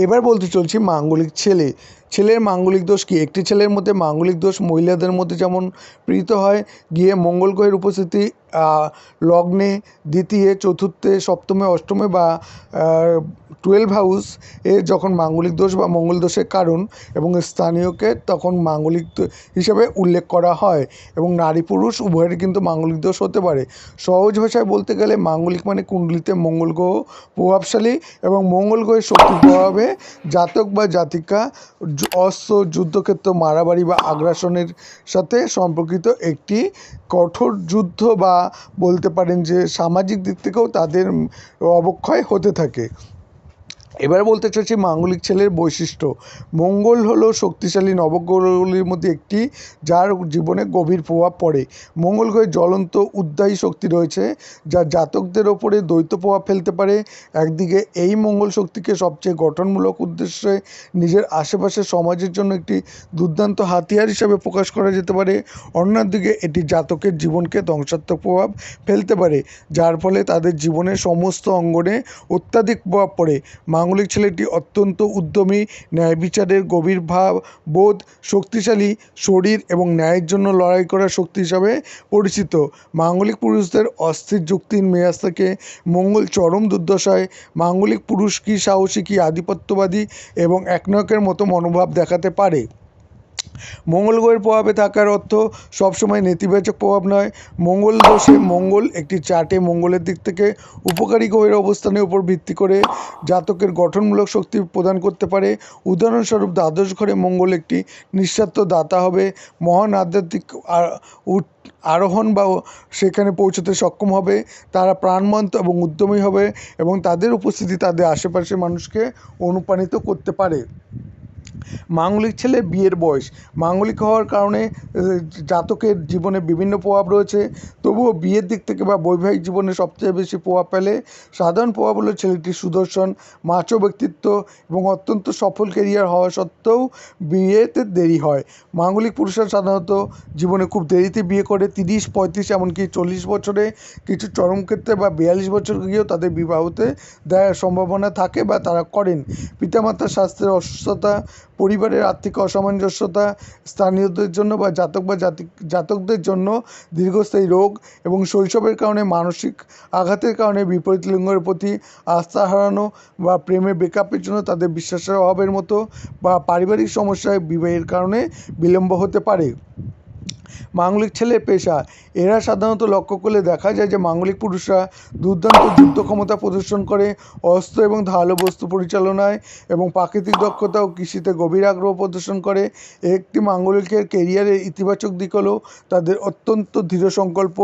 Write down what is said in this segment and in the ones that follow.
এবার বলতে চলছি মাঙ্গলিক ছেলে। ছেলের মাঙ্গলিক দোষ কি? একটি ছেলের মধ্যে মাঙ্গলিক দোষ মহিলাদের মধ্যে যেমন প্রীত হয়, গিয়ে মঙ্গল গ্রহের উপস্থিতি লগ্নে দ্বিতীয়, চতুর্থে, সপ্তমে, অষ্টমে বা টুয়েলভ হাউস এ যখন মাঙ্গলিক দোষ বা মঙ্গল দোষের কারণ এবং স্থানীয়কে তখন মাঙ্গলিক হিসাবে উল্লেখ করা হয় এবং নারী পুরুষ উভয়েরই কিন্তু মাঙ্গলিক দোষ হতে পারে। সহজ ভাষায় বলতে গেলে মাঙ্গলিক মানে কুণ্ডলিতে মঙ্গল গ্রহ প্রভাবশালী এবং মঙ্গল গ্রহের শক্তির প্রভাবে জাতক বা জাতিকা অস্ত্র, যুদ্ধক্ষেত্র, মারামারি বা আগ্রাসনের সাথে সম্পর্কিত একটি কঠোর যুদ্ধ বা বলতে পারেন যে সামাজিক দিক থেকেও তাদের অবক্ষয় হতে থাকে। এবার বলতে চাইছি মাঙ্গলিক ছেলের বৈশিষ্ট্য। মঙ্গল হলো শক্তিশালী নবগ্রহগুলির মধ্যে একটি, যার জীবনে গভীর প্রভাব পড়ে। মঙ্গল গ্রহে জ্বলন্ত উদ্দায়ী শক্তি রয়েছে, যা জাতকদের ওপরে দ্বৈত প্রভাব ফেলতে পারে। একদিকে এই মঙ্গল শক্তিকে সবচেয়ে গঠনমূলক উদ্দেশ্যে নিজের আশেপাশের সমাজের জন্য একটি দুর্দান্ত হাতিয়ার হিসাবে প্রকাশ করা যেতে পারে। অন্যদিকে এটি জাতকের জীবনকে ধ্বংসাত্মক প্রভাব ফেলতে পারে, যার ফলে তাদের জীবনের সমস্ত অঙ্গনে অত্যাধিক প্রভাব পড়ে। মাঙ্গলিক ছেলেটি অত্যন্ত উদ্যমী, ন্যায় বিচারের গভীর ভাব, বোধ, শক্তিশালী, শরীর এবং ন্যায়ের জন্য লড়াই করার শক্তি হিসাবে পরিচিত। মাঙ্গলিক পুরুষদের অস্থির যুক্তির মেয়াজ থেকে মঙ্গল চরম দুর্দশায় মাঙ্গলিক পুরুষ কি সাহসী, কি আধিপত্যবাদী এবং একনায়কের মতো মনোভাব দেখাতে পারে? মঙ্গল গ্রহের প্রভাবে থাকার অর্থ সবসময় নেতিবাচক প্রভাব নয়। মঙ্গল দোষে মঙ্গল একটি চার্টে মঙ্গলের দিক থেকে উপকারী গ্রহের অবস্থানের উপর ভিত্তি করে জাতকের গঠনমূলক শক্তি প্রদান করতে পারে। উদাহরণস্বরূপ, দ্বাদশ ঘরে মঙ্গল একটি নিঃস্বার্থ দাতা হবে। মহান আধ্যাত্মিক আরোহণ বা সেখানে পৌঁছতে সক্ষম হবে। তারা প্রাণবন্ত এবং উদ্যমী হবে এবং তাদের উপস্থিতি তাদের আশেপাশের মানুষকে অনুপ্রাণিত করতে পারে। মাঙ্গলিক ছেলের বিয়ের বয়স। মাঙ্গলিক হওয়ার কারণে জাতকের জীবনে বিভিন্ন প্রভাব রয়েছে। তবুও বিয়ের দিক থেকে বা বৈবাহিক জীবনে সবচেয়ে বেশি প্রভাব ফেলে সাধারণ প্রভাব হলো ছেলেটির সুদর্শন, মাচো ব্যক্তিত্ব এবং অত্যন্ত সফল কেরিয়ার হওয়া সত্ত্বেও বিয়েতে দেরি হয়। মাঙ্গলিক পুরুষরা সাধারণত জীবনে খুব দেরিতে বিয়ে করে, তিরিশ, পঁয়ত্রিশ, এমনকি চল্লিশ বছরে কিছু চরম ক্ষেত্রে বা বিয়াল্লিশ বছর গিয়েও তাদের বিবাহতে দেওয়ার সম্ভাবনা থাকে বা তারা করেন। পিতামাতার স্বাস্থ্যের অসুস্থতা পরিবারের আর্থিক অসামঞ্জস্যতা, স্থানীয়দের জন্য বা জাতক বা জাতি, জাতকদের জন্য দীর্ঘস্থায়ী রোগ এবং শৈশবের কারণে মানসিক আঘাতের কারণে বিপরীত লিঙ্গের প্রতি আস্থা হারানো বা প্রেমে ব্রেকআপের জন্য তাদের বিশ্বাসের অভাবের মতো বা পারিবারিক সমস্যায় বিবাহের কারণে বিলম্ব হতে পারে। মাঙ্গলিক ছেলে পেশা। এরা সাধারণত লক্ষ্য করলে দেখা যায় যে মাঙ্গলিক পুরুষরা দুর্দান্ত যুদ্ধ ক্ষমতা প্রদর্শন করে, অস্ত্র এবং ধারালো বস্তু পরিচালনায় এবং প্রাকৃতিক দক্ষতা ও কৃষিতে গভীর আগ্রহ প্রদর্শন করে। একটি মাঙ্গলিকের কেরিয়ারের ইতিবাচক দিক হলো তাদের অত্যন্ত দৃঢ় সংকল্প।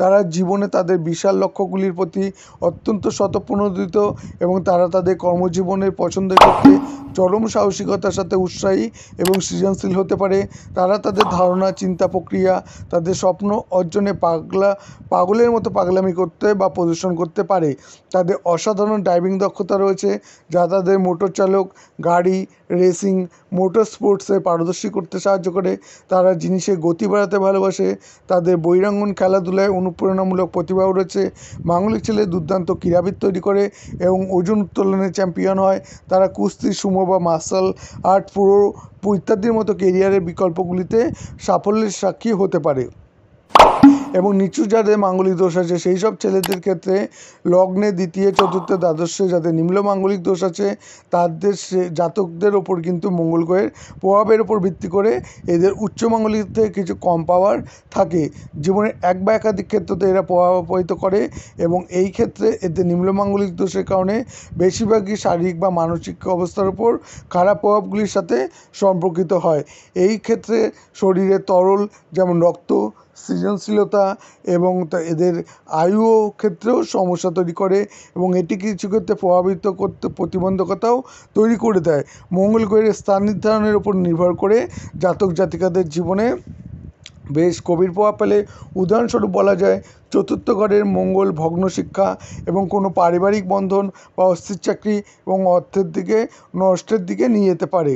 তারা জীবনে তাদের বিশাল লক্ষ্যগুলির প্রতি অত্যন্ত স্বতঃপ্রণোদিত এবং তারা তাদের কর্মজীবনের পছন্দের ক্ষেত্রে চরম সাহসিকতার সাথে উৎসাহী এবং সৃজনশীল হতে পারে। তারা তাদের ধারণা, চিন্তা প্রক্রিয়া তাদের স্বপ্ন অর্জনে পাগলা, পাগলের মতো পাগলামি করতে বা প্রদর্শন করতে পারে। তাদের অসাধারণ ড্রাইভিং দক্ষতা রয়েছে, যা তাদের মোটর চালক, গাড়ি রেসিং মোটর স্পোর্টসে পারদর্শী করতে সাহায্য করে। তারা জিনিসের গতি বাড়াতে ভালোবাসে। তাদের বৈরাঙ্গন খেলাধুলায় অনুপ্রেরণামূলক প্রতিভাও রয়েছে। মাঙ্গলিক ছেলে দুর্দান্ত ক্রীড়াবিদ তৈরি করে এবং ওজন উত্তোলনে চ্যাম্পিয়ন হয়। তারা কুস্তি সুমো বা মার্শাল আর্ট পুরো ইত্যাদির মতো কেরিয়ারের বিকল্পগুলিতে সাফল্যের সাক্ষী হতে পারে। এবং নিচু যাদের মাঙ্গলিক দোষ আছে, সেই সব ছেলেদের ক্ষেত্রে লগ্নে দ্বিতীয়, চতুর্থ, দ্বাদশে যাদের নিম্ন মাঙ্গলিক দোষ আছে, তাদের সে জাতকদের ওপর কিন্তু মঙ্গল গ্রহের প্রভাবের ওপর ভিত্তি করে এদের উচ্চ মাঙ্গলিক থেকে কিছু কম পাওয়ার থাকে। জীবনের এক বা একাধিক ক্ষেত্রতে এরা প্রভাবিত করে এবং এই ক্ষেত্রে এদের নিম্ন মাঙ্গলিক দোষের কারণে বেশিরভাগই শারীরিক বা মানসিক অবস্থার উপর খারাপ প্রভাবগুলির সাথে সম্পর্কিত হয়। এই ক্ষেত্রে শরীরে তরল যেমন রক্ত সৃজনশীলতা এবং এদের আয়ুও ক্ষেত্রেও সমস্যা তৈরি করে এবং এটি কিছু ক্ষেত্রে প্রভাবিত করতে প্রতিবন্ধকতাও তৈরি করে দেয়। মঙ্গল গ্রহের স্থান নির্ধারণের উপর নির্ভর করে জাতক জাতিকাদের জীবনে বেশ গভীর প্রভাব ফেলে। উদাহরণস্বরূপ বলা যায়, চতুর্থ ঘরের মঙ্গল ভগ্ন শিক্ষা এবং কোনো পারিবারিক বন্ধন বা অস্থির চাকরি এবং অর্থের দিকে নষ্টের দিকে নিয়ে যেতে পারে।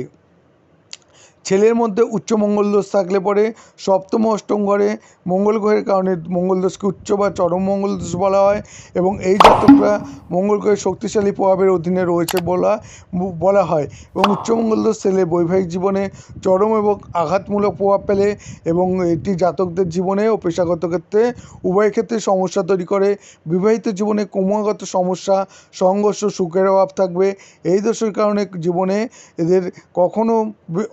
ছেলের মধ্যে উচ্চ মঙ্গল দোষ থাকলে পরে সপ্তম অষ্টম ঘরে মঙ্গল গ্রহের কারণে মঙ্গল দোষকে উচ্চ বা চরম মঙ্গল দোষ বলা হয় এবং এই জাতকরা মঙ্গল গ্রহের শক্তিশালী প্রভাবের অধীনে রয়েছে বলা বলা হয় এবং উচ্চ মঙ্গল দোষ ছেলে বৈবাহিক জীবনে চরম এবং আঘাতমূলক প্রভাব ফেলে এবং এটি জাতকদের জীবনে ও পেশাগত ক্ষেত্রে উভয় ক্ষেত্রে সমস্যা তৈরি করে। বিবাহিত জীবনে ক্রমাগত সমস্যা, সংঘর্ষ, সুখের অভাব থাকবে। এই দোষের কারণে জীবনে এদের কখনো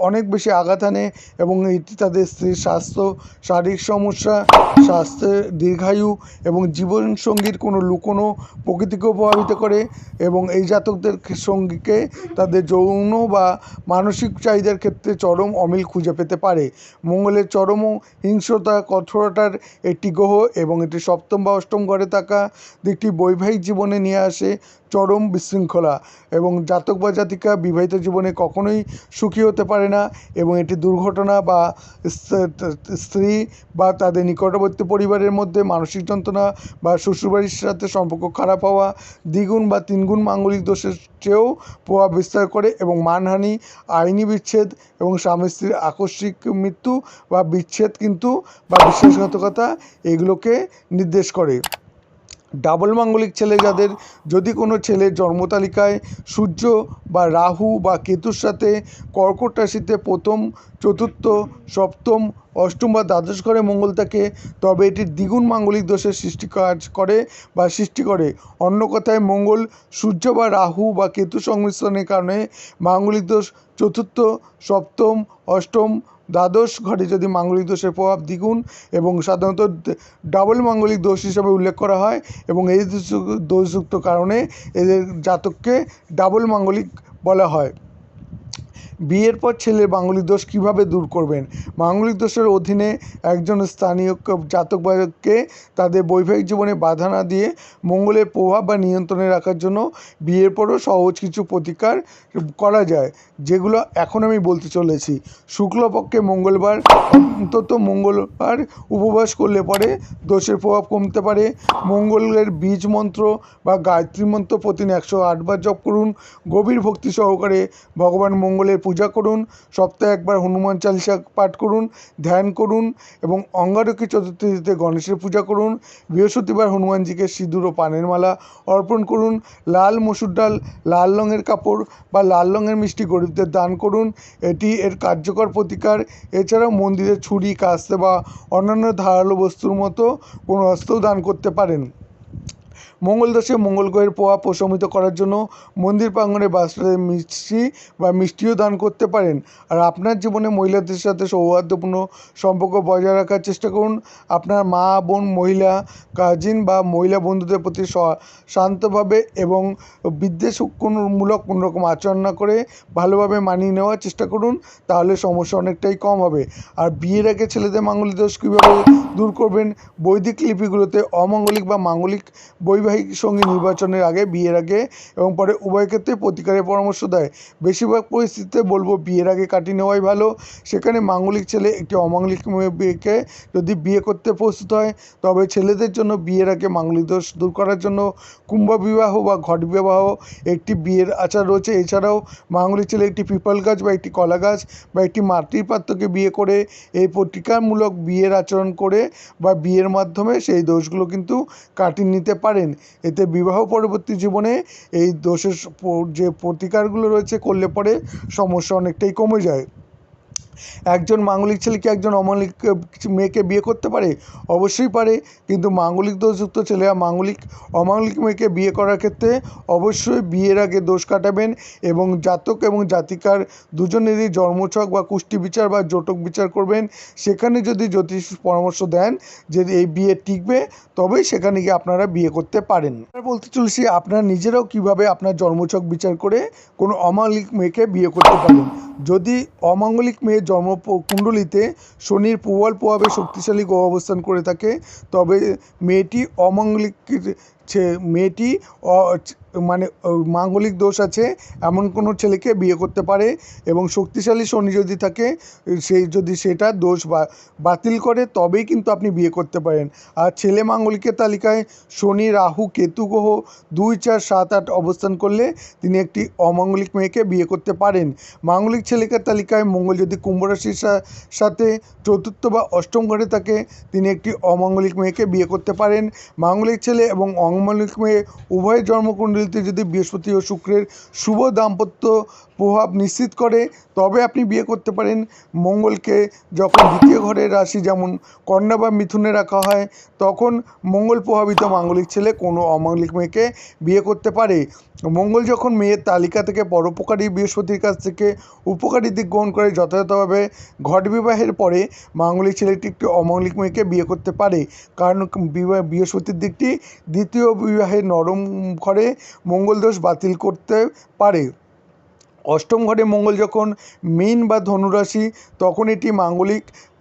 অনেক বেশি আঘাত আনে এবং এটি তাদের স্ত্রীর স্বাস্থ্য, শারীরিক সমস্যা, স্বাস্থ্যের দীর্ঘায়ু এবং জীবনসঙ্গীর কোনো লুকোনো প্রকৃতিকেও প্রভাবিত করে এবং এই জাতকদের সঙ্গীকে তাদের যৌন বা মানসিক চাহিদার ক্ষেত্রে চরম অমিল খুঁজে পেতে পারে। মঙ্গলের চরম হিংস্রতা কঠোরতার একটি গ্রহ এবং এটি সপ্তম বা অষ্টম ঘরে থাকা দিকটি বৈবাহিক জীবনে নিয়ে আসে চরম বিশৃঙ্খলা এবং জাতক বা জাতিকা বিবাহিত জীবনে কখনোই সুখী হতে পারে না এবং এটি দুর্ঘটনা বা স্ত্রী বা তাদের নিকটবর্তী পরিবারের মধ্যে মানসিক যন্ত্রণা বা শ্বশুরবাড়ির সাথে সম্পর্ক খারাপ হওয়া, দ্বিগুণ বা তিনগুণ মাঙ্গলিক দোষের চেয়েও প্রভাব বিস্তার করে এবং মানহানি, আইনি বিচ্ছেদ এবং স্বামী স্ত্রীর আকস্মিক মৃত্যু বা বিচ্ছেদ কিন্তু বা বিশ্বাসঘাতকতা এগুলোকে নির্দেশ করে। ডাবল মাঙ্গলিক ছেলে যাদের যদি কোনো ছেলের জন্মতালিকায় সূর্য বা রাহু বা কেতুর সাথে কর্কট রাশিতে প্রথম, চতুর্থ, সপ্তম অষ্টম বা দ্বাদশ ঘরে মঙ্গল থাকে, তবে এটি দ্বিগুণ মাঙ্গলিক দোষের সৃষ্টি কাজ করে বা সৃষ্টি করে। অন্য কথায়, মঙ্গল সূর্য বা রাহু বা কেতু সংমিশ্রণের কারণে মাঙ্গলিক দোষ চতুর্থ, সপ্তম, অষ্টম, দ্বাদশ ঘরে যদি মাঙ্গলিক দোষের প্রভাব দ্বিগুণ এবং সাধারণত ডাবল মাঙ্গলিক দোষ হিসাবে উল্লেখ করা হয় এবং এই দোষ- দোষযুক্ত কারণে এদের জাতককে ডাবল মাঙ্গলিক বলা হয়। বিয়ের পর ছেলের মাঙ্গলিক দোষ কীভাবে দূর করবেন? মাঙ্গলিক দোষের অধীনে একজন স্থানীয় জাতক বাতককে তাদের বৈবাহিক জীবনে বাধা না দিয়ে মঙ্গলের প্রভাব বা নিয়ন্ত্রণে রাখার জন্য বিয়ের পরও সহজ কিছু প্রতিকার করা যায়, যেগুলো এখন আমি বলতে চলেছি। শুক্লপক্ষে মঙ্গলবার, অন্তত মঙ্গলবার উপবাস করলে পরে দোষের প্রভাব কমতে পারে। মঙ্গলের বীজ মন্ত্র বা গায়ত্রী মন্ত্র প্রতিদিন একশো আটবার জপ করুন। গভীর ভক্তি সহকারে ভগবান মঙ্গলের পূজা করুন, সপ্তাহে একবার হনুমান চালিসা পাঠ করুন, ধ্যান করুন এবং অঙ্গারকী চতুর্থীতে গণেশের পূজা করুন, বৃহস্পতিবার হনুমানজিকে সিঁদুর ও পানের মালা অর্পণ করুন, লাল মসুর ডাল, লাল রঙের কাপড় বা লাল রঙের মিষ্টি গরিবদের দান করুন, এটি এর কার্যকর প্রতিকার। এছাড়াও মন্দিরে ছুরি, কাস্তে বা অন্যান্য ধারালো বস্তুর মতো কোনো অস্ত্রও দান করতে পারেন। মঙ্গল দোষে মঙ্গল গ্রহের প্রভাব প্রশমিত করার জন্য মন্দির প্রাঙ্গণে বাসলে মিষ্টি বা মিষ্টিও দান করতে পারেন। আর আপনার জীবনে মহিলাদের সাথে সৌহার্দ্যপূর্ণ সম্পর্ক বজায় রাখার চেষ্টা করুন। আপনার মা, বোন, মহিলা কাজিন বা মহিলা বন্ধুদের প্রতি শান্তভাবে এবং বিদ্বেষ কোনোমূলক কোনো রকম আচরণ না করে ভালোভাবে মানিয়ে নেওয়ার চেষ্টা করুন, তাহলে সমস্যা অনেকটাই কম হবে। আর বিয়ের আগে ছেলেদের মাঙ্গলিক দোষ কীভাবে দূর করবেন? বৈদিক লিপিগুলোতে অমাঙ্গলিক বা মাঙ্গলিক বৈবাহিক সঙ্গী নির্বাচনের আগে, বিয়ের আগে এবং পরে উভয় ক্ষেত্রে প্রতিকারের পরামর্শ দেয়। বেশিরভাগ পরিস্থিতিতে বলব বিয়ের আগে কাটিয়ে নেওয়াই ভালো। সেখানে মাঙ্গলিক ছেলে একটি অমাঙ্গলিক বিয়েকে যদি বিয়ে করতে প্রস্তুত হয়, তবে ছেলেদের জন্য বিয়ের আগে মাঙ্গলিক দোষ দূর করার জন্য কুম্ভ বিবাহ বা ঘট বিবাহ একটি বিয়ের আচার রয়েছে। এছাড়াও মাঙ্গলিক ছেলে একটি পিপল গাছ বা একটি কলা গাছ বা একটি মাটির পাত্রকে বিয়ে করে, এই প্রতিকারমূলক বিয়ের আচরণ করে বা বিয়ের মাধ্যমে সেই দোষগুলো কিন্তু কাটিয়ে নিতে পারেন। এতে বিবাহ পরবর্তী জীবনে এই দোষের যে প্রতিকারগুলো রয়েছে করলে পরে সমস্যা অনেকটাই কমে যায়। একজন মাঙ্গলিক ছেলে কি একজন অমাঙ্গলিক মেয়েকে বিয়ে করতে পারে? অবশ্যই পারে, কিন্তু মাঙ্গলিক দোষযুক্ত ছেলেরা মাঙ্গলিক, অমাঙ্গলিক মেয়েকে বিয়ে করার ক্ষেত্রে অবশ্যই বিয়ের আগে দোষ কাটাবেন এবং জাতক এবং জাতিকার দুজনেরই জন্মছক বা কুষ্টি বিচার বা জটক বিচার করবেন। সেখানে যদি জ্যোতিষ পরামর্শ দেন যে এই বিয়ে টিকবে, তবেই সেখানে গিয়ে আপনারা বিয়ে করতে পারেন। বলতে চলেছি, আপনারা নিজেরাও কীভাবে আপনার জন্মছক বিচার করে কোনো অমাঙ্গলিক মেয়েকে বিয়ে করতে পারেন? যদি অমাঙ্গলিক মেয়ের জন্ম কুণ্ডলিতে শনির প্রবল প্রভাবে শক্তিশালী গ্রহ অবস্থান করে থাকে। তবে মেয়েটি অমঙ্গলিক মেয়েটি মানে মাঙ্গলিক দোষ আছে, এমন কোনো ছেলেকে বিয়ে করতে পারে এবং শক্তিশালী শনি যদি থাকে সেই যদি সেটা দোষ বা, বাতিল করে, তবেই কিন্তু আপনি বিয়ে করতে পারেন। আর ছেলে মাঙ্গলিকের তালিকায় শনি, রাহু, কেতু গ্রহ দুই, চার, সাত, আট অবস্থান করলে তিনি একটি অমাঙ্গলিক মেয়েকে বিয়ে করতে পারেন। মাঙ্গলিক ছেলেকার তালিকায় মঙ্গল যদি কুম্ভ রাশির সাথে চতুর্থ বা অষ্টম ঘরে থাকে, তিনি একটি অমাঙ্গলিক মেয়েকে বিয়ে করতে পারেন। মাঙ্গলিক ছেলে এবং অমাঙ্গলিক মেয়ে উভয় উভয়ের জন্মকুণ্ডলিতে যদি বৃহস্পতি ও শুক্রের শুভ দাম্পত্য প্রভাব নিশ্চিত করে, তবে আপনি বিয়ে করতে পারেন। মঙ্গলকে যখন দ্বিতীয় ঘরের রাশি যেমন কন্যা বা মিথুনে রাখা হয়, তখন মঙ্গল প্রভাবিত মাঙ্গলিক ছেলে কোনো অমাঙ্গলিক মেয়েকে বিয়ে করতে পারে। মঙ্গল যখন মেয়ের তালিকা থেকে পরোপকারী বৃহস্পতির কাছ থেকে উপকারী দিক গ্রহণ করে যথাযথভাবে ঘট বিবাহের পরে, মাঙ্গলিক ছেলেটি একটি অমাঙ্গলিক মেয়েকে বিয়ে করতে পারে। কারণ বিবাহ বৃহস্পতির দিকটি দ্বিতীয় বিবাহের নরম ঘরে মঙ্গল দোষ বাতিল করতে পারে। অষ্টম ঘরে মঙ্গল যখন মীন বা ধনুরাশি তখন এটি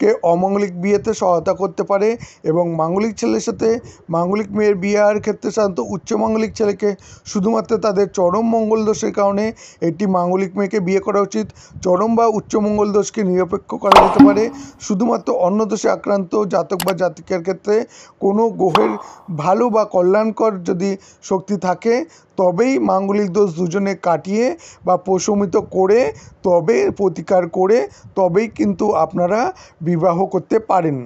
মাঙ্গলিককে অমাঙ্গলিক বিয়েতে সহায়তা করতে পারে এবং মাঙ্গলিক ছেলের সাথে মাঙ্গলিক মেয়ের বিয়ের ক্ষেত্রে সাধারণত উচ্চ মাঙ্গলিক ছেলেকে শুধুমাত্র তাদের চরম মঙ্গল দোষের কারণে একটি মাঙ্গলিক মেয়েকে বিয়ে করা উচিত। চরম বা উচ্চ মঙ্গল দোষকে নিরপেক্ষ করা যেতে পারে। শুধুমাত্র অন্য দোষে আক্রান্ত জাতক বা জাতিকার ক্ষেত্রে কোনো গ্রহের ভালো বা কল্যাণকর যদি শক্তি থাকে, তবেই মাঙ্গলিক দোষ দুজনে কাটিয়ে বা প্রশমিত করে, তবে প্রতিকার করে, তবেই কিন্তু আপনারা বিবাহ করতে পারেন।